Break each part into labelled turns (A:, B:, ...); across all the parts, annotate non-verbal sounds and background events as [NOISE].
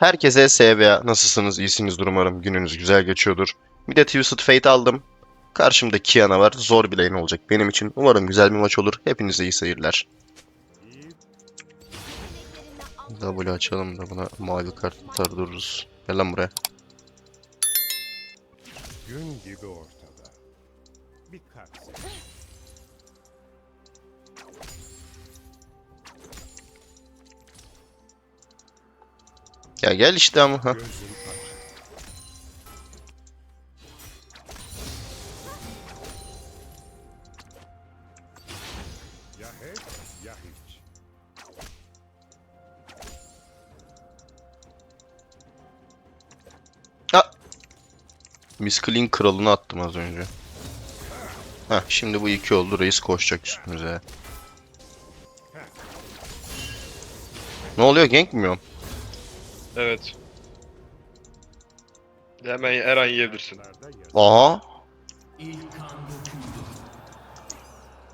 A: Herkese SBA nasılsınız? İyisinizdir umarım. Gününüz güzel geçiyordur. Bir de Twisted Fate aldım. Karşımda Kiana var. Zor bir lane olacak benim için. Umarım güzel bir maç olur. Hepinize iyi seyirler. W açalım da buna mavi kart atar dururuz. Gel lan buraya.
B: Gün gibi ortada. Bir kalp
A: Ya gel işte ama. Ha. Miss Clean kralını attım az önce. Heh, şimdi bu iki oldu. Reis koşacak üstümüze. Ne oluyor? Gank mi yiyorum?
C: Evet. Hemen her an yiyebilirsin.
A: Aha.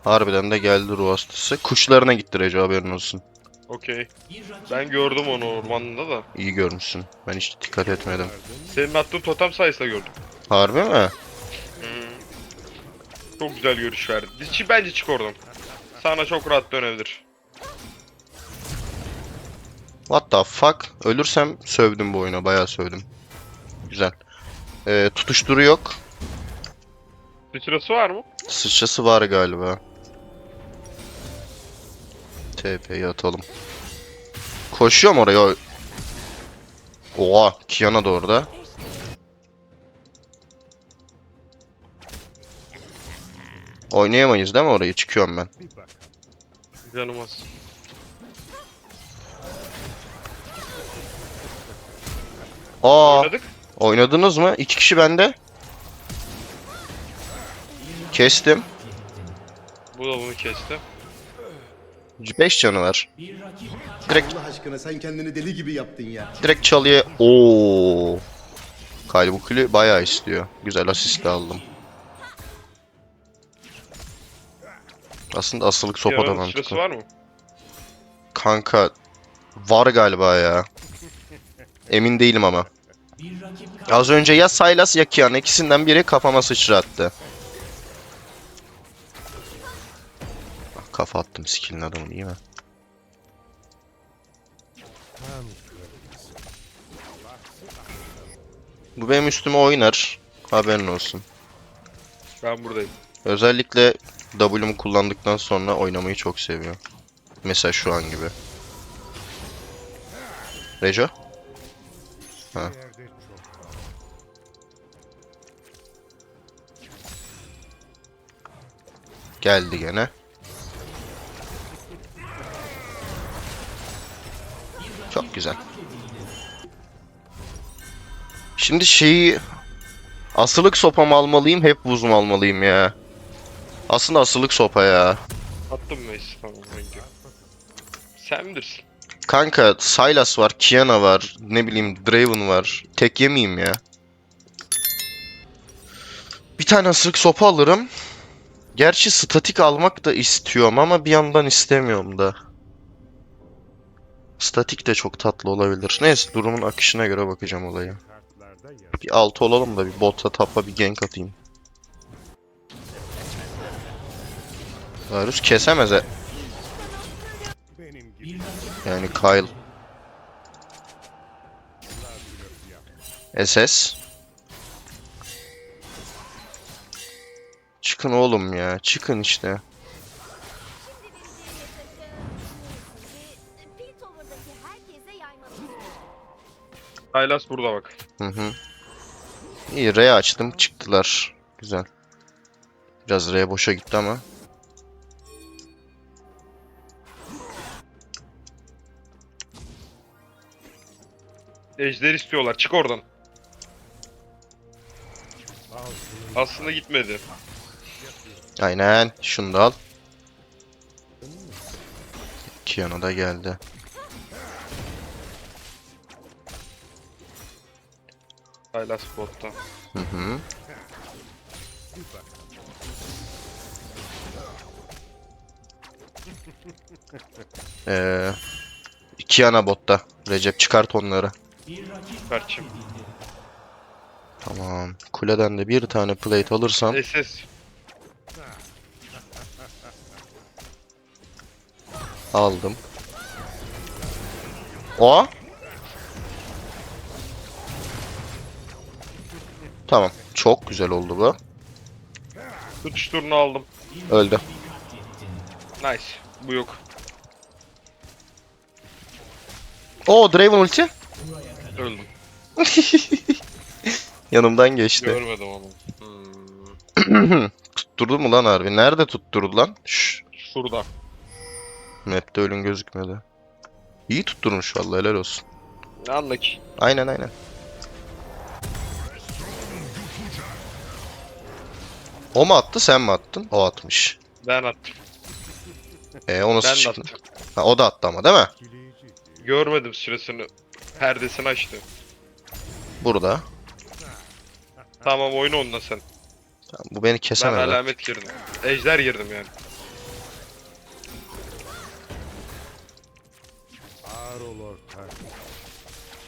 A: Harbiden de geldi ruh hastası. Kuşlarına gitti Reco haberin olsun.
C: Okey. Ben gördüm onu ormanda da.
A: İyi görmüşsün. Ben hiç dikkat etmedim.
C: Senin attığın totem sayesinde gördüm.
A: Harbi mi?
C: Çok güzel görüş verdi. Ç- Bence çık oradan. Sana çok rahat dönebilir.
A: What the fuck? Ölürsem sövdüm bu oyuna. Bayağı sövdüm. Güzel. Ee, tutuşturu yok.
C: Sıçrası var mı?
A: Sıçrası var galiba. TP'yi atalım. Koşuyorum oraya. Oha, Kiana da orada. Oynayamayız değil mi orayı? Çıkıyorum ben.
C: Canım az.
A: Aa,
C: Oynadık.
A: oynadınız mı? İki kişi bende. Kestim.
C: Bu da bunu kesti.
A: 5 canı var. Direkt
D: Allah aşkına sen kendini deli gibi yaptın ya.
A: direkt çalıya. Oo. Kalbukuli bayağı istiyor. Güzel asist de aldım. Aslında asılık sopa da mantıklı.
C: var mı?
A: Kanka var galiba ya. Emin değilim ama. Az önce ya Sylas ya Kiana ikisinden biri kafama sıçrattı. Ah, Kafa attım skill'in adamı iyi mi? Bu benim üstüme oynar. Haberin olsun.
C: Ben buradayım.
A: Özellikle W'mu kullandıktan sonra oynamayı çok seviyor. Mesela şu an gibi. Rejo? Geldi gene. Çok güzel. Şimdi şeyi asılık sopa mı almalıyım, hep buz mu almalıyım ya? Aslında asılık sopa ya.
C: Attım? Sen bilirsin.
A: Kanka Sylas var, Kiana var, ne bileyim Draven var. Tek yemeyeyim ya. Bir tane asılık sopa alırım. Gerçi statik almak da istiyorum ama bir yandan istemiyorum da. Statik de çok tatlı olabilir. Neyse durumun akışına göre bakacağım olaya. Bir altı olalım da bir bota tapa bir gank atayım. Varus kesemez e. Yani Kyle. SS. Çıkın oğlum ya. Çıkın işte.
C: Aylas burada bak.
A: Hı hı. İyi R açtım. Çıktılar. Güzel. Biraz R boşa gitti ama.
C: Ejder istiyorlar. Çık oradan. Aslında gitmedi.
A: Aynen. Şunu da al. Kiana da geldi.
C: Aylas botta.
A: Hı hı. [LAUGHS] Ee, Kiana botta. Recep çıkart onları.
C: Berçim.
A: Tamam. Kuleden de bir tane plate alırsam
C: SS.
A: Aldım. O. Tamam. Çok güzel oldu bu.
C: Tutuşturunu aldım.
A: Öldü.
C: Nice. Bu yok.
A: O Draven ulti.
C: Öldüm. [LAUGHS]
A: Yanımdan geçti.
C: Görmedim onu. Hmm. [CLEARS THROAT]
A: Tutturdu mu lan harbi? Nerede tutturdu lan? Şşş.
C: Şurada.
A: Map'te ölüm gözükmedi. İyi tutturmuş vallahi helal olsun.
C: Anla ki.
A: Aynen aynen. O mu attı sen mi attın? O atmış.
C: Ben attım.
A: E o nasıl
C: Ben
A: çıktı?
C: attım.
A: Ha, o da attı ama değil mi?
C: Görmedim süresini. Perdesini açtı.
A: Burada.
C: Tamam oyna onunla sen.
A: Tamam, bu beni
C: Ben
A: kesemedi.
C: alamet girdim. Ejder girdim yani.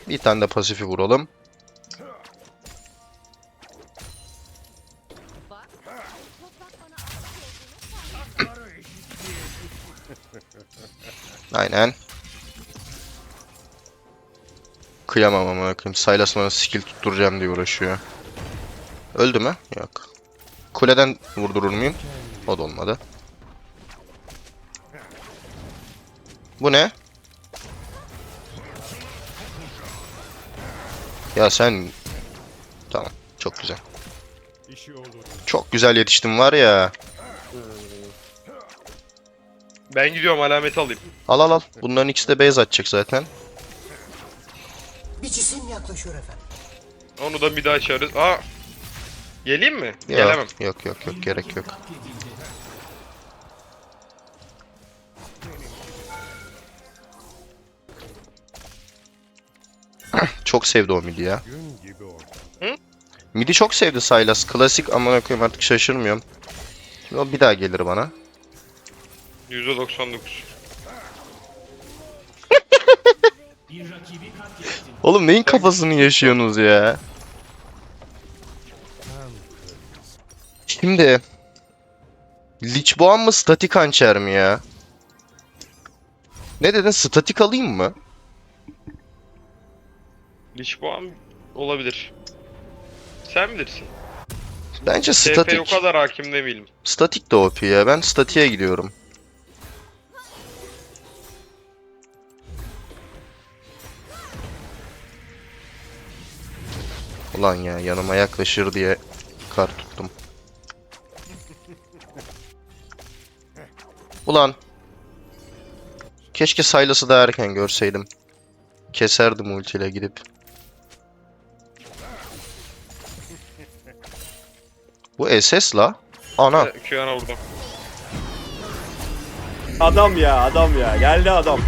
A: Bir tane de pasifi vuralım. Aynen. Kıyamam ama bakayım. Sylas bana skill tutturacağım diye uğraşıyor. Öldü mü? Yok. Kuleden vurdurur muyum? O da olmadı. Bu ne? Ya sen... Tamam. Çok güzel. Çok güzel yetiştim var ya.
C: Ben gidiyorum alamet alayım.
A: Al al al. Bunların ikisi de base atacak zaten.
E: Bir cisim yaklaşıyor efendim.
C: Onu da bir daha açarız. Aa. Geleyim mi?
A: Yok,
C: Gelemem.
A: Yok yok yok gerek yok. Çok sevdi o midi ya.
B: Ortada.
A: Midi çok sevdi Sylas. Klasik amına koyayım artık şaşırmıyorum. Şimdi o bir daha gelir bana.
C: %99. [LAUGHS]
A: Oğlum neyin kafasını yaşıyorsunuz ya? Şimdi Lich Boğan mı statik hançer mi ya? Ne dedin statik alayım mı?
C: Lich Boğan olabilir. Sen bilirsin.
A: Bence
C: TP o
A: statik.
C: kadar hakim değilim.
A: Statik de OP ya. Ben statiğe gidiyorum. Ulan ya yanıma yaklaşır diye kar tuttum. Ulan. Keşke Sylas'ı da erken görseydim. Keserdim ultiyle gidip. Bu SS la. Ana.
C: Ha. Q'ana vurdum.
F: Adam ya adam ya geldi adam.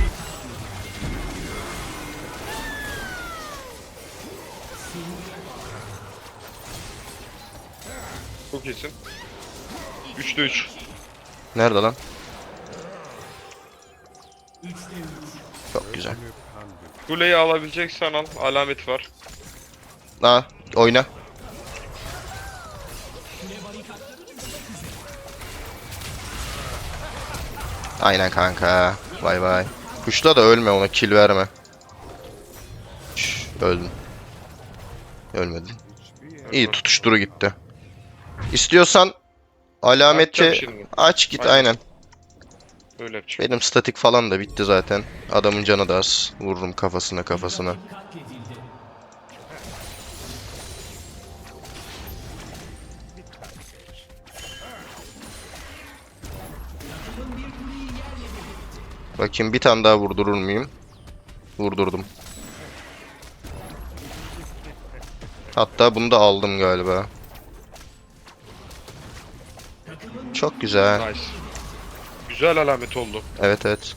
C: Çok iyisin. 3'te 3.
A: Nerede lan? Çok güzel.
C: Kuleyi alabileceksen al. Alamet var.
A: Ha, oyna. Aynen kanka. Bay bay. Kuşla da ölme ona kill verme. Şş, öldüm.
B: Yer
A: İyi tutuşturu gitti. İstiyorsan
C: şimdi.
A: aç git
C: Aynen.
A: aynen.
C: Öyle yapacağım.
A: Benim statik falan da bitti zaten. Adamın canı da az. Vururum kafasına kafasına. Bakayım bir tane daha vurdurur muyum? Vurdurdum. Hatta bunu da aldım galiba. Çok güzel.
C: Nice. Güzel alamet oldu.
A: Evet evet.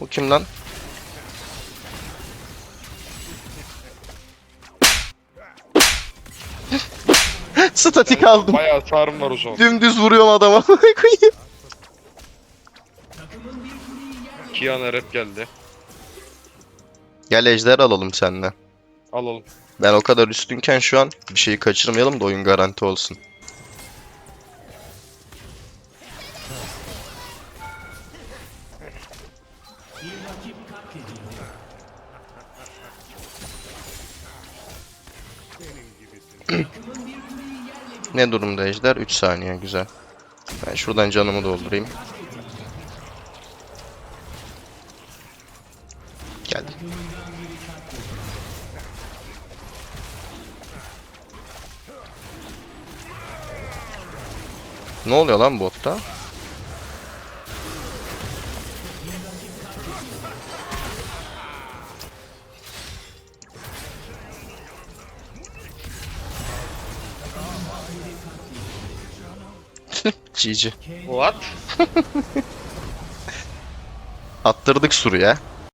A: Bu kim lan? [LAUGHS] Statik aldım.
C: Bayağı sarım var o zaman.
A: Dümdüz vuruyorum adama. [LAUGHS]
C: Kiana rap geldi.
A: Gel ejder alalım seninle.
C: Alalım.
A: Ben o kadar üstünken şu an bir şeyi kaçırmayalım da oyun garanti olsun. ne durumda ejder? 3 saniye güzel. Ben şuradan canımı doldurayım. Ne oluyor lan botta? [LAUGHS] GG.
C: What?
A: Attırdık suru ya.